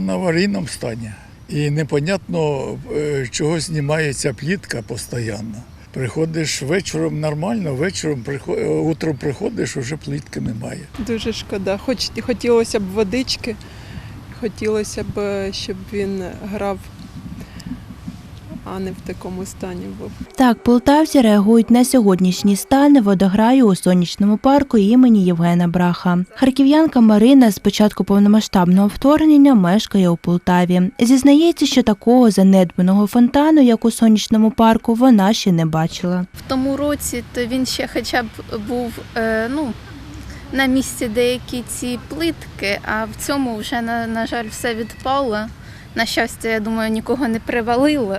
в аварійному стані. І непонятно, е, чого знімається плітка постійно. Приходиш вечором нормально, вечором приход... е, утром приходиш, уже плітки немає. Дуже шкода. Хоч хотілося б водички, хотілося б, щоб він грав, а не в такому стані був. Так, полтавці реагують на сьогоднішній стан водограю у сонячному парку імені Євгена Браха. Харків'янка Марина з початку повномасштабного вторгнення мешкає у Полтаві. Зізнається, що такого занедбаного фонтану, як у сонячному парку, вона ще не бачила. В тому році то він ще хоча б був е, ну, на місці деякі ці плитки, а в цьому вже, на, на жаль, все відпало. На щастя, я думаю, нікого не привалило.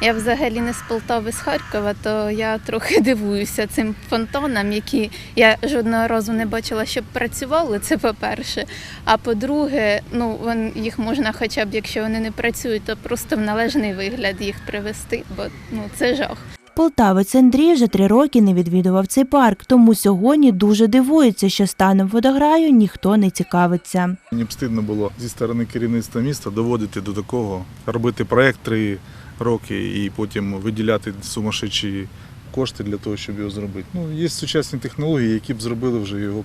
Я взагалі не з Полтави, з Харкова, то я трохи дивуюся цим фонтанам, які я жодного разу не бачила, щоб працювали. Це по-перше. А по-друге, ну вон, їх можна, хоча б якщо вони не працюють, то просто в належний вигляд їх привести, бо ну це жах. Полтавець Андрій вже три роки не відвідував цей парк, тому сьогодні дуже дивується, що станом водограю ніхто не цікавиться. Мені б стидно було зі сторони керівництва міста доводити до такого, робити проект три роки і потім виділяти сумасшедші кошти для того, щоб його зробити. Ну, є сучасні технології, які б зробили вже його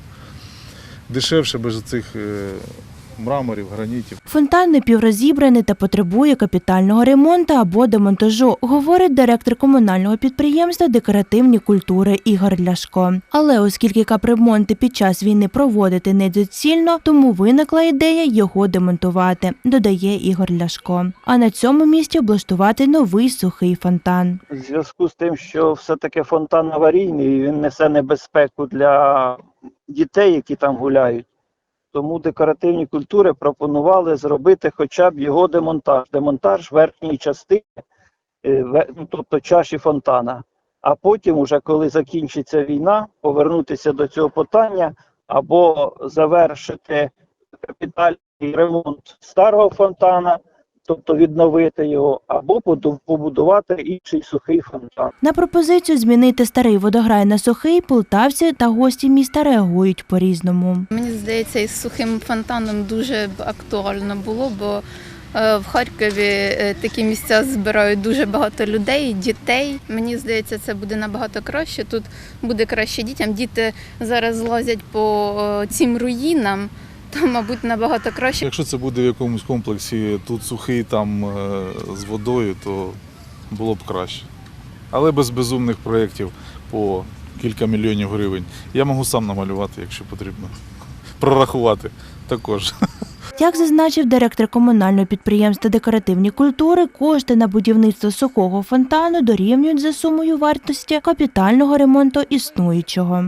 дешевше без цих мраморів, гранітів. Фонтан напіврозібраний та потребує капітального ремонту або демонтажу, говорить директор комунального підприємства декоративні культури Ігор Ляшко. Але оскільки капремонти під час війни проводити недоцільно, тому виникла ідея його демонтувати, додає Ігор Ляшко. А на цьому місці облаштувати новий сухий фонтан. в зв'язку з тим, що все-таки фонтан аварійний, він несе небезпеку для дітей, які там гуляють. Тому декоративні культури пропонували зробити хоча б його демонтаж, демонтаж верхньої частини, е, ну, тобто чаші фонтана. А потім, уже коли закінчиться війна, повернутися до цього питання або завершити капітальний ремонт старого фонтана, тобто відновити його, або побудувати інший сухий фонтан. На пропозицію змінити старий водограй на сухий полтавці та гості міста реагують по-різному. Мені здається, із сухим фонтаном дуже б актуально було, бо е, в Харкові е, такі місця збирають дуже багато людей, дітей. Мені здається, це буде набагато краще. Тут буде краще дітям. Діти зараз лазять по е, цим руїнам, то, мабуть, набагато краще. Якщо це буде в якомусь комплексі тут сухий там е, з водою, то було б краще. Але без безумних проєктів по кілька мільйонів гривень. Я можу сам намалювати, якщо потрібно. Прорахувати також. Як зазначив директор комунального підприємства декоративні культури, кошти на будівництво сухого фонтану дорівнюють за сумою вартості капітального ремонту існуючого.